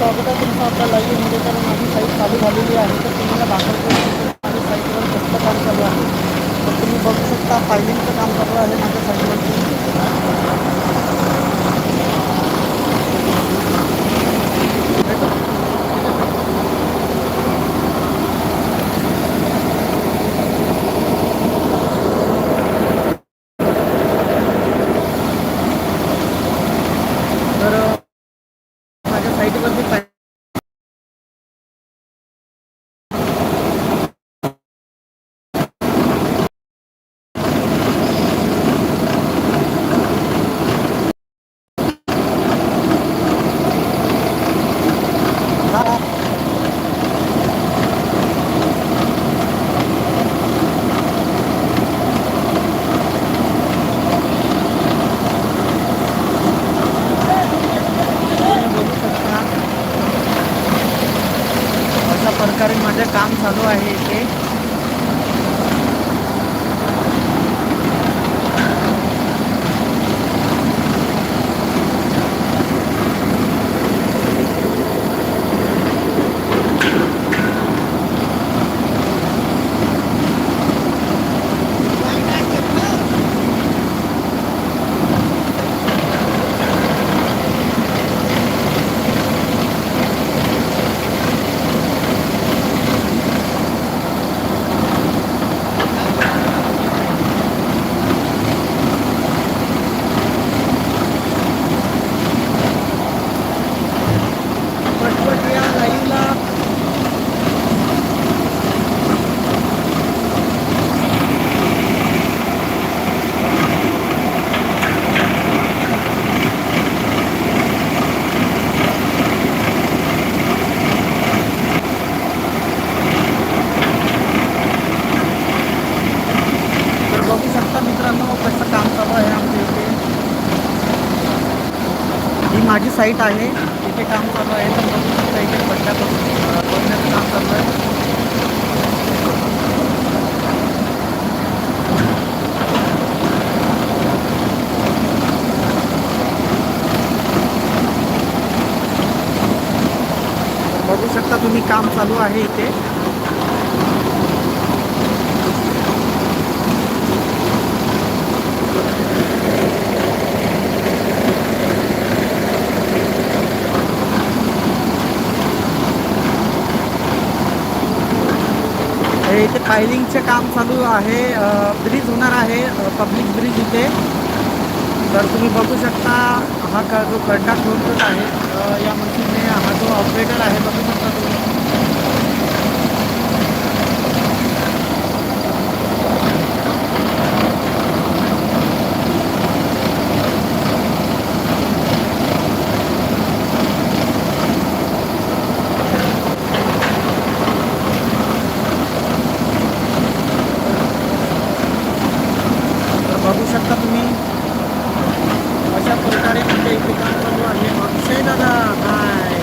स्वागत आहे तुमचं आपल्या लाईव्हमध्ये तर माझी साईट चालू झालेली आहे तर तुम्हाला दाखवतो साईट आहे. इथे काम चालू आहे. तर बघू शकता इथे पट्ट्या करून काम चालू आहे. बघू शकता तुम्ही काम चालू आहे इथे. हे फायलिंगचे काम चालू आहे ब्रिज होणार आहे पब्लिक ब्रिज इथे. तर तुम्ही बघू शकता हा का जो खड्डा खोदत आहे या मशीनने हा जो ऑपरेटर आहे बघू शकता तुम्ही तर बघू शकता तुम्ही अशा प्रकारे म्हणजे इथे काम चालू आहे अक्षय दादा हाय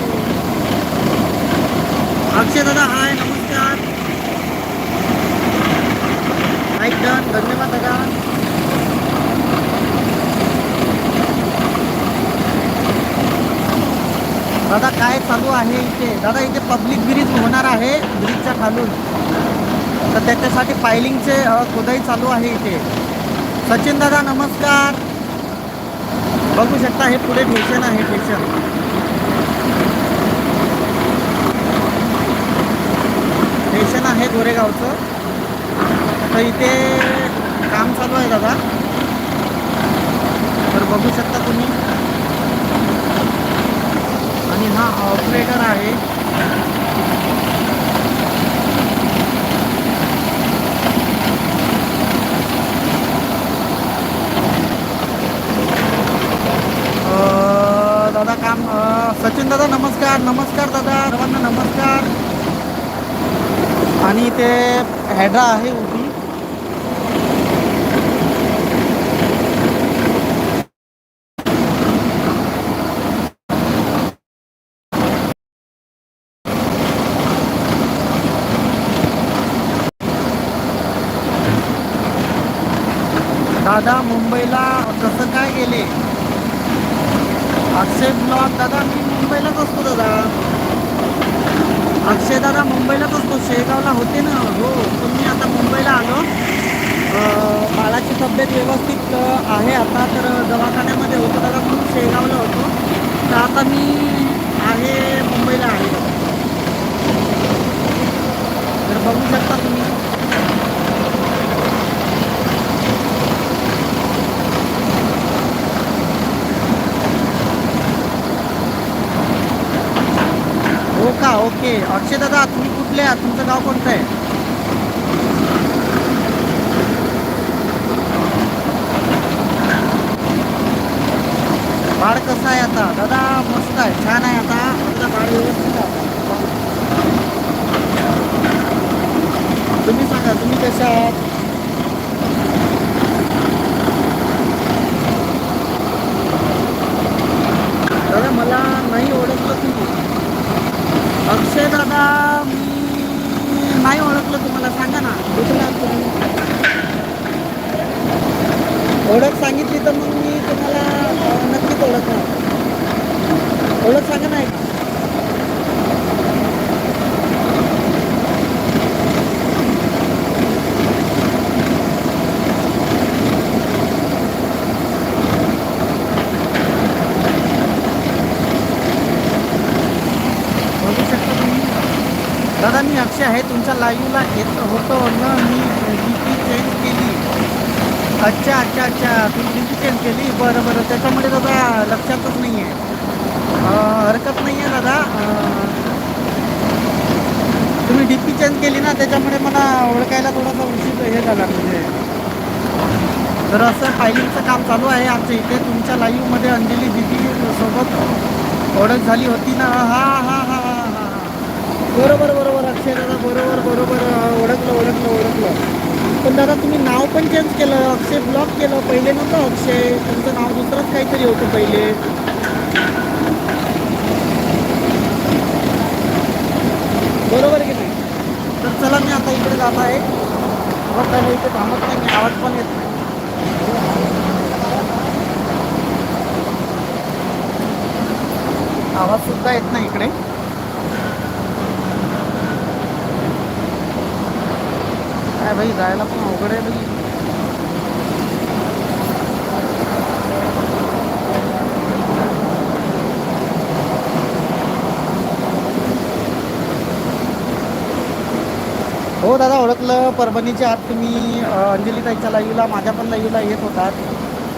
अक्षय दादा हाय नमस्कार लाईक डन धन्यवाद दादा दादा काय चालू आहे इथे दादा इथे पब्लिक ब्रिज होणार आहे ब्रिजच्या खालून. तर त्याच्यासाठी फायलिंगचे खोदाई चालू आहे इथे. सचिन दादा नमस्कार. बघू शकता हे पुढे ठेशन आहे ठेशन स्टेशन आहे गोरेगावचं. तर इथे काम चालू आहे दादा. तर बघू शकता तुम्ही. आणि हा ऑपरेटर आहे. दादा काम सचिन दादा नमस्कार नमस्कार दादा सर्वांना नमस्कार. आणि ते हॅड्रा आहे उभी. दादा मुंबईला कसं काय गेले अक्षय ब्लॉग दादा मी मुंबईलाच असतो दादा अक्षय दादा मुंबईलाच असतो शेगावला होते ना हो पण मी आता मुंबईला आलो अं, बाळाची तब्येत व्यवस्थित अं, आहे आता तर दवाखान्यामध्ये होतो दादा म्हणून शेगावला होतो तर आता मी आहे मुंबईला आहे तर बघू शकता तुम्ही हो का ओके अक्षय दादा तुम्ही कुठले आहात तुमचं गाव कोणतं आहे? बाळ कसं आहे आता? दादा मस्त आहे. छान आहे आता. आपलं बाळ व्यवस्थित आहे तुम्ही सांगा तुम्ही कसे आहात? दादा मला नाही ओळखलं तुम्ही. अक्षय दादा मी नाही ओळखलं तुम्हाला सांगा ना. कुठला ओळख सांगितली तर मग मी तुम्हाला नक्कीच ओळखणार. ओळख सांगा ना एक बघू शकता तुम्ही दादा मी अक्षय आहे तुमच्या लाईव्हला येत होतो ना मी डी पी चेंज केली. अच्छा अच्छा अच्छा तुम्ही डी पी चेंज केली? बरं बरं त्याच्यामध्ये दादा लक्षातच नाही आहे हरकत नाही आहे दादा तुम्ही डी पी चेंज केली ना त्याच्यामुळे मला ओळखायला थोडासा उशीर हे झाला म्हणजे. तर असं फायलिंगचं काम चालू आहे आमच्या इथे. तुमच्या लाईव्हमध्ये अंजली दिदी सोबत ओळख झाली होती ना. हां हां हा हा. बरोबर बरोबर अक्षय दादा बरोबर बरोबर ओळखलं ओळखलं ओळखलं. पण दादा तुम्ही नाव पण चेंज केलं अक्षय ब्लॉक केलं पहिले नव्हतं अक्षय. तुमचं नाव दुसरंच काहीतरी होतं पहिले. बरोबर की नाही? तर चला मी आता इकडे जात आहे. बघ त्याला इथे थांबत नाही मी आवाज पण येत नाही. आवाज सुद्धा येत नाही इकडे. काय भाई जायला पण अवघड आहे भाई हो दादा ओळखलं. परभणीच्या आत तुम्ही अंजलीताईच्या अंजली ताईच्या लाईव्हला माझ्या पण लाईव्हला येत होतात.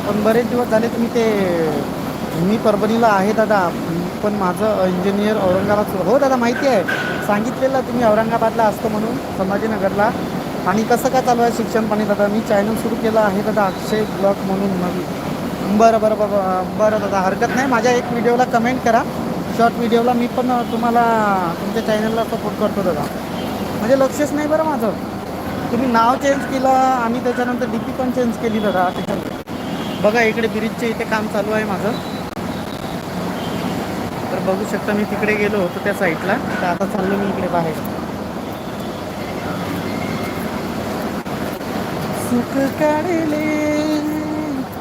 पण बरेच दिवस झाले तुम्ही ते मी परभणीला आहे दादा. पण माझं इंजिनियर औरंगाबाद हो दादा माहिती आहे. सांगितलेलं तुम्ही औरंगाबादला असतो म्हणून संभाजीनगरला. आणि कसं काय चालू आहे शिक्षण पाणी? दादा मी चॅनल सुरू केलं आहे दादा अक्षय ब्लॉग म्हणून नवीन बरं बरं बरं बरं दादा हरकत नाही. माझ्या एक व्हिडिओला कमेंट करा. शॉर्ट व्हिडिओला मी पण तुम्हाला तुमच्या चॅनलला सपोर्ट करतो दादा. म्हणजे लक्षच नाही बरं माझं. तुम्ही नाव चेंज केलं आणि त्याच्यानंतर डी पी पण चेंज केली दादा त्याच्यानंतर. बघा इकडे ब्रिजचे इथे काम चालू आहे माझं. तर बघू शकता मी तिकडे गेलो होतो त्या साईडला तर आता चाललो मी इकडे बाहेर. सुख काढले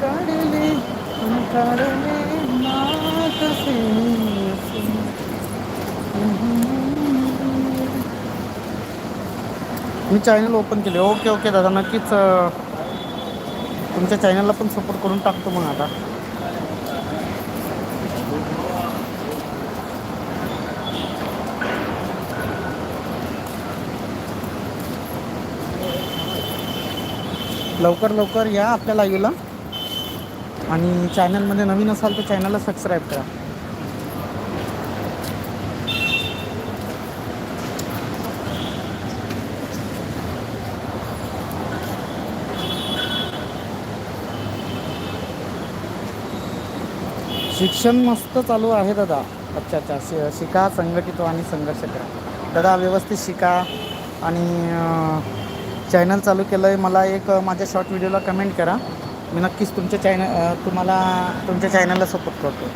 काढले काढले नाथ से मी चॅनल ओपन केले. ओके ओके दादा. नक्कीच तुमच्या चॅनलला पण सपोर्ट करून टाकतो मग आता. लवकर लवकर या आपल्या लाईव्हला आणि चॅनलमध्ये नवीन असाल तर चॅनलला सबस्क्राईब करा. शिक्षण मस्त चालू आहे दादा. अच्छा अच्छा शि शिका संघटित आणि संघर्ष करा. दादा व्यवस्थित शिका. आणि चॅनल चालू केलं आहे मला एक माझ्या शॉर्ट व्हिडिओला कमेंट करा. मी नक्कीच तुमच्या चॅनल तुम्हाला तुमच्या चॅनलला सपोर्ट करतो.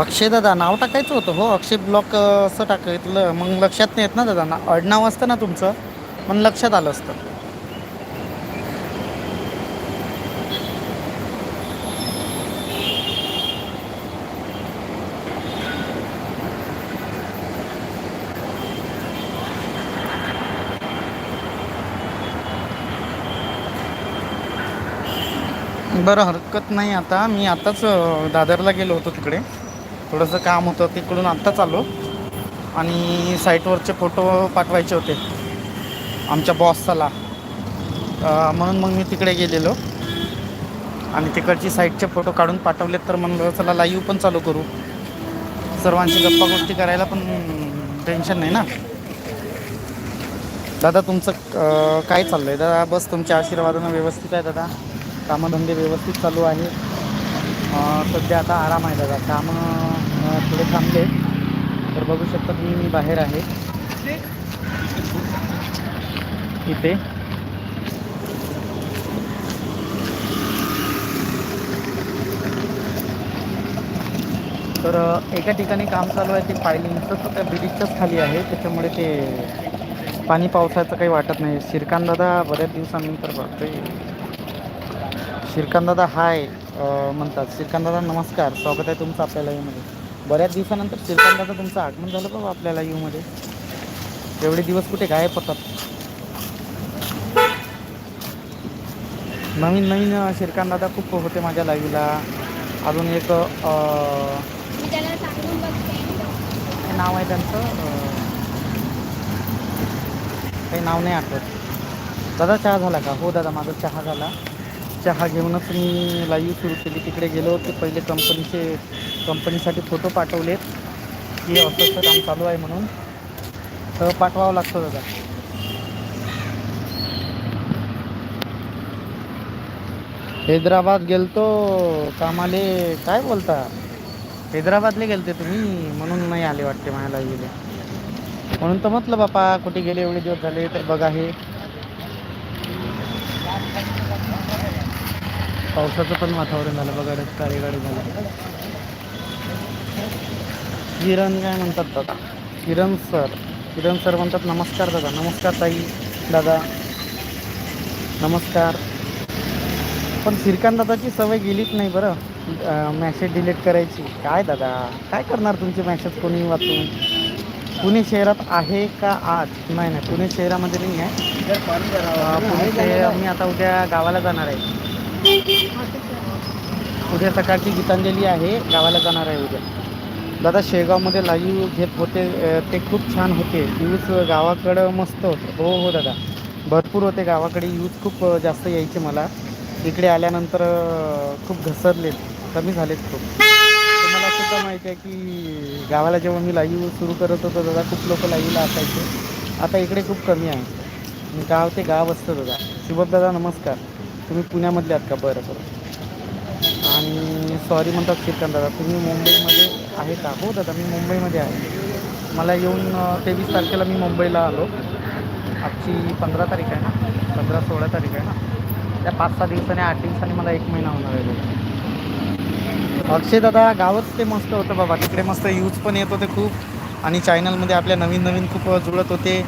अक्षय दादा नाव टाकायचं होतं हो. अक्षय ब्लॉक असं टाकायतलं मग लक्षात नाही येत ना दादा. ना आडनाव असतं ना तुमचं मग लक्षात आलं असतं. बरं हरकत नाही आता. मी आत्ताच दादरला गेलो होतो तिकडे. थोडंसं काम होतं तिकडून आत्ताच आलो. आणि साईटवरचे फोटो पाठवायचे होते आमच्या बॉसला. म्हणून मग मी तिकडे गेलेलो. आणि तिकडची साईटचे फोटो काढून पाठवलेत तर म्हणलं चला लाईव्ह पण चालू करू. सर्वांची गप्पा गोष्टी करायला पण टेन्शन नाही ना. दादा तुमचं काय चाललं आहे दादा बस तुमच्या आशीर्वादानं व्यवस्थित आहे दादा? कामधंदे व्यवस्थित चालू आहे. सध्या आता आराम आहे दादा कामं थोडे थांबले. तर बघू शकता तुम्ही मी बाहेर आहे. इथे. तर एका ठिकाणी काम चालू आहे ते पायलिंगचंच तर त्या ब्रिजच्याच खाली आहे. त्याच्यामुळे ते पाणी पावसाचं काही वाटत नाही. श्रीकांत दादा बऱ्याच दिवसानंतर बघतोय श्रीकांत दादा हाय म्हणतात श्रीकांत दादा नमस्कार स्वागत आहे तुमचं आपल्या लाईव्हमध्ये बऱ्याच दिवसानंतर श्रीकांत दादा तुमचं आगमन झालं बाबा आपल्या लाईव्हमध्ये एवढे दिवस कुठे गायब होतात? नवीन नवीन अ, श्रीकांत दादा खूप होते माझ्या लाईव्हला. अजून एक नाव आहे त्यांचं काही नाव नाही आठवत. दादा चहा झाला का? हो दादा माझा चहा झाला. चहा घेऊनच मी लाईव्ह सुरू केली. तिकडे गेलो होते पहिले कंपनीचे कंपनीसाठी फोटो पाठवलेत की असं असं काम चालू आहे म्हणून. तर पाठवावं लागतं दादा. हैदराबाद गेलतो कामाले काय बोलता? हैदराबादला गेलते तुम्ही? म्हणून नाही आले वाटते माझ्या गेले. म्हणून तर म्हटलं बापा कुठे गेले? एवढे दिवस झाले तर बघा हे. पावसाचं पण वातावरण झालं बघा काळी गाडी झालं. किरण काय म्हणतात दादा किरण सर. किरण सर म्हणतात नमस्कार दादा. नमस्कार ताई दादा. नमस्कार. पण श्रीकांत दादाची सवय गेलीच नाही बरं. मॅसेज डिलीट करायची. काय दादा? काय करणार तुमचे मॅसेज कोणी वाचून? पुणे शहरात आहे का आज? नाही नाही. पुणे शहरामध्ये नाही आहे. पुणे शहर मी आता उद्या गावाला जाणार आहे. उद्या सकाळची गीतांजली आहे. गावाला जाणार आहे उद्या. दादा शेगावमध्ये लाईव्ह घेत होते ते खूप छान होते. यूज गावाकडं मस्त होते. हो हो दादा. भरपूर होते. गावाकडे यूज खूप जास्त यायचे मला. इकडे आल्यानंतर खूप घसरलेत कमी झालेत खूप. मला सुद्धा माहिती आहे की गावाला जेव्हा मी लाईव्ह सुरू करत होतो दादा खूप लोक लाईव्हला असायचे. आता इकडे खूप कमी आहे. गाव ते गाव असतं दादा. शुभम दादा नमस्कार. तुम्ही पुण्यामधले आहात का? बरं बरं. आणि सॉरी म्हणतात श्रीकांत दादा तुम्ही मुंबईमध्ये आहे का? हो दादा मी मुंबईमध्ये आहे. मला येऊन तेवीस तारखेला मी मुंबईला आलो. आजची पंधरा तारीख आहे ना? पंधरा सोळा तारीख आहे ना? त्या पाच सहा दिवसाने आठ दिवसाने मला एक महिना होणार आहे. अक्षय दादा गावच ते मस्त होतं बाबा. तिकडे मस्त यूज पण येत होते खूप. आणि चॅनलमध्ये आपल्या नवीन नवीन खूप जुळत होते.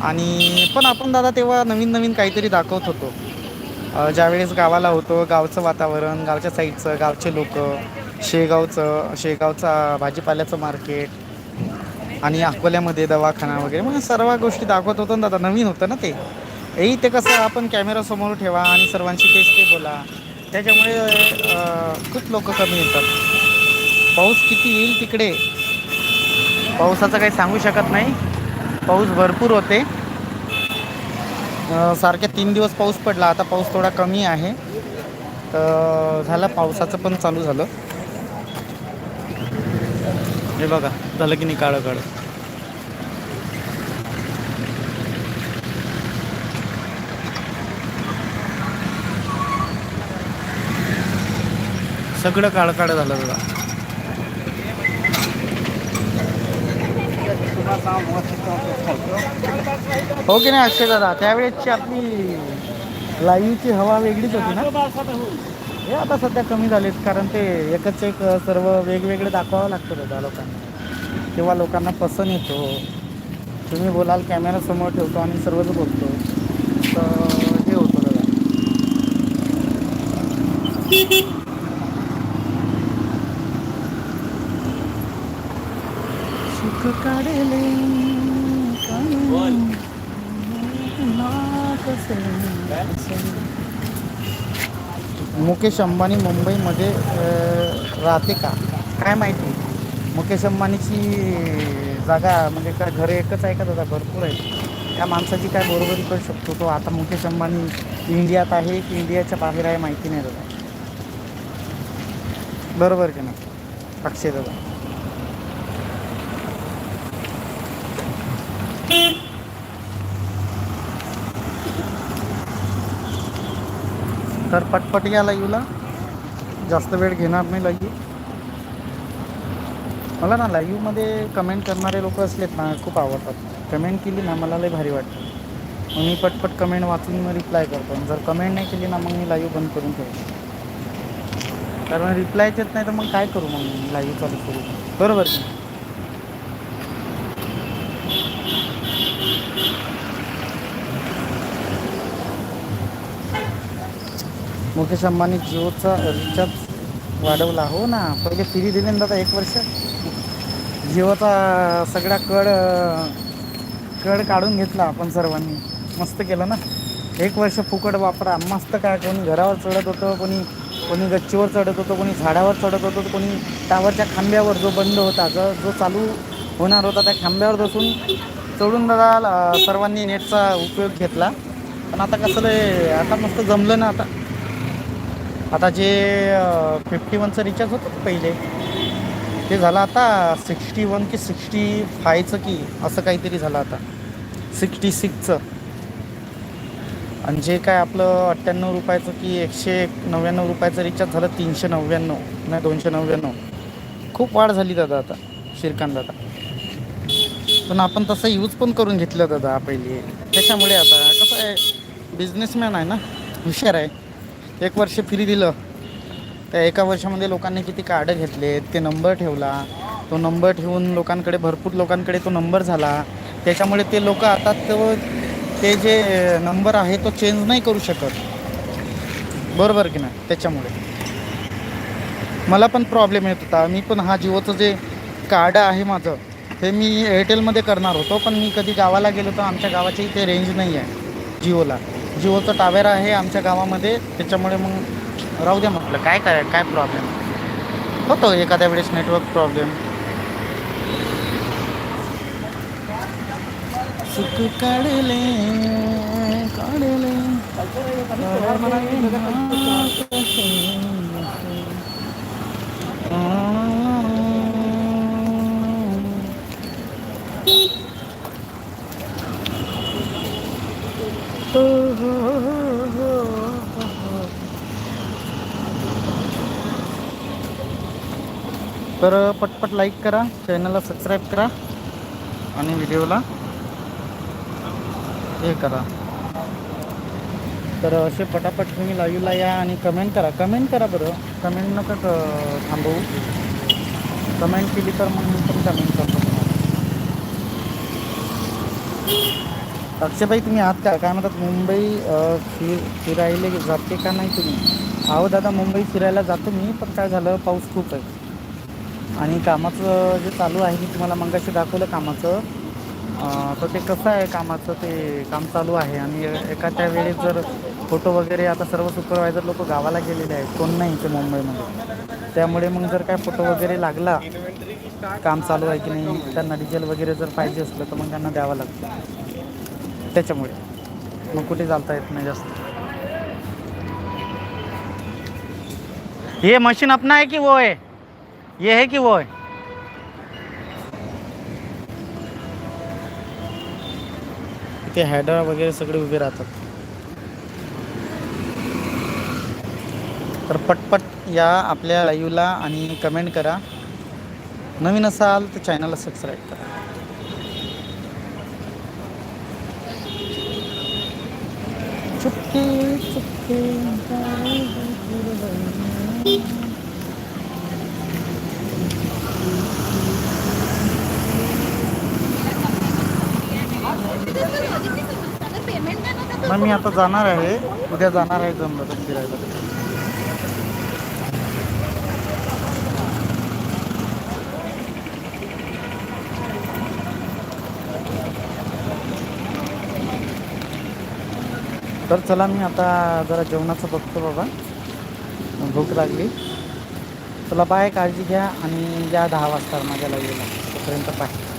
आणि पण आपण दादा तेव्हा नवीन नवीन काहीतरी दाखवत होतो. ज्यावेळेस गावाला होतो गावचं वातावरण गावच्या साईडचं गावचे लोक शेगावचं शेगावचा भाजीपाल्याचं मार्केट आणि अकोल्यामध्ये दवाखाना वगैरे म्हणजे सर्व गोष्टी दाखवत होतो ना दादा नवीन होतं ना ते. एही ते कसं आपण कॅमेरासमोर ठेवा आणि सर्वांशी तेच ते बोला. त्याच्यामुळे खूप लोक कमी येतात. पाऊस किती येईल तिकडे? पावसाचं काही सांगू शकत नाही. पाऊस भरपूर होते. सारखे तीन दिवस पाऊस पडला. आता पाऊस थोडा कमी आहे. तर झालं पावसाचं पण चालू झालं. हे बघा झालं की नाही काळं काळं सगळं काळं काळं झालं बघा. हो की नाही अक्षय दादा? त्यावेळेसची आपली लाईव्हची हवा वेगळीच होती ना? हे आता सध्या कमी झालेत कारण ते एकच एक सर्व वेगवेगळे दाखवावं लागतं दादा लोकांना. तेव्हा लोकांना पसंत येतो. तुम्ही बोलाल कॅमेरा समोर ठेवतो आणि सर्वच बोलतो. तर हे होतं दादा. सुख काढले मुकेश अंबानी मुंबईमध्ये राहते का काय माहिती? मुकेश अंबानीची जागा म्हणजे काय घरं एकच आहे का दादा? भरपूर आहे. त्या माणसाची काय बरोबरी करू शकतो तो? आता मुकेश अंबानी इंडियात आहे की इंडियाच्या बाहेर आहे माहिती नाही दादा. बरोबर की नाही? अक्षय दादा. तर पटपट या लाईव्हला जास्त वेळ घेणार नाही लाईव्ह मला ना लाईव्हमध्ये कमेंट करणारे लोक असलेत ना खूप आवडतात. कमेंट केली ना मला लई भारी वाटतं. मग मी पटपट कमेंट वाचून मग रिप्लाय करतो. आणि जर कमेंट नाही केली ना मग मी लाईव्ह बंद करून ठेवतो. कारण रिप्लायच येत नाही तर मग काय करू मग लाईव्ह चालू करू? बरोबर की मुकेश अंबानी जिओचा रिचार्ज वाढवला. हो ना पहिले फ्री दिले ना दादा एक वर्ष. जिओचा सगळा कड कड काढून घेतला आपण सर्वांनी. मस्त केलं ना. एक वर्ष फुकट वापरा. मस्त काय कोणी घरावर चढत होतं कोणी कोणी गच्चीवर चढत होतं कोणी झाडावर चढत होतं कोणी टावरच्या खांब्यावर जो बंद होता जो जो चालू होणार होता त्या खांब्यावर बसून चढून दादा सर्वांनी नेटचा उपयोग घेतला. पण आता कसं रे आता मस्त जमलं ना आता. आता जे फिफ्टी वनचं रिचार्ज होतं पहिले ते झालं आता सिक्स्टी वन की सिक्स्टी फायचं की असं काहीतरी झालं आता. सिक्स्टी सिक्सचं आणि जे काय आपलं अठ्ठ्याण्णव रुपयाचं की एकशे नव्याण्णव रुपयाचं रिचार्ज झालं तीनशे नव्याण्णव नाही दोनशे नव्याण्णव. खूप वाढ झाली दादा आता श्रीकांत दादा. पण आपण तसं यूज पण करून घेतलं दादा पहिले. त्याच्यामुळे आता कसं आहे बिझनेसमॅन आहे ना हुशार आहे. एक वर्ष फ्री दिलं. त्या एका वर्षामध्ये लोकांनी किती कार्ड घेतले ते नंबर ठेवला. तो नंबर ठेवून लोकांकडे भरपूर लोकांकडे तो नंबर झाला. त्याच्यामुळे ते लोक आता तो ते जे नंबर आहे तो चेंज नाही करू शकत. बरोबर की नाही? त्याच्यामुळे. मला पण प्रॉब्लेम येत होता. मी पण हा जिओचं जे कार्ड आहे माझं ते मी एअरटेलमध्ये करणार होतो. पण मी कधी गावाला गेलो तर आमच्या गावाची ते रेंज नाही आहे जिओला. जिओचं टावेर आहे आमच्या गावामध्ये. त्याच्यामुळे मग राहू द्या म्हटलं. काय काय काय प्रॉब्लेम होतो एखाद्या वेळेस नेटवर्क प्रॉब्लेम सुख काढले काढले. तर पटपट लाईक करा चॅनलला सबस्क्राईब करा आणि व्हिडिओला हे करा. तर असे पटापट तुम्ही लाईव्हला या आणि कमेंट करा. कमेंट करा बरं. कमेंट नका थांबवू. कमेंट केली तर मग मी पण कमेंट करतो अक्षयभाई अक्षयबाई तुम्ही आहात का? काय म्हणतात मुंबई फिर फिरायला जाते का नाही तुम्ही? अहो दादा मुंबई फिरायला जातो मी पण काय झालं पाऊस खूप आहे. आणि कामाचं जे चालू आहे मी तुम्हाला मंगाशी दाखवलं कामाचं. तर ते कसं आहे कामाचं ते काम चालू आहे. आणि एका त्या वेळेस जर फोटो वगैरे आता सर्व सुपरवायझर लोक गावाला गेलेले आहेत कोण नाही इथे मुंबईमध्ये. त्यामुळे मग जर काय फोटो वगैरे लागला काम चालू आहे की नाही त्यांना डिझेल वगैरे जर पाहिजे असलं तर मग त्यांना द्यावं लागतं. त्याच्यामुळे. मग कुठे चालता येत नाही जास्त. हे मशीन अपना आहे की वो आहे? ये है कि वो है? इथे हॅडर वगैरे सगळे उभे राहतात. तर पटपट या आपल्या लाईव्हला आणि कमेंट करा. नवीन असाल तर चॅनलला सबस्क्राईब करा. चुपके चुपके. मग मी आता जाणार आहे. उद्या जाणार आहे जमलं तर फिरायला. तर चला मी आता जरा जेवणाचं बघतो बाबा. भूक लागली. चला बाय काळजी घ्या आणि या दहा वाजता माझ्या लाईव्हला. तोपर्यंत बाय.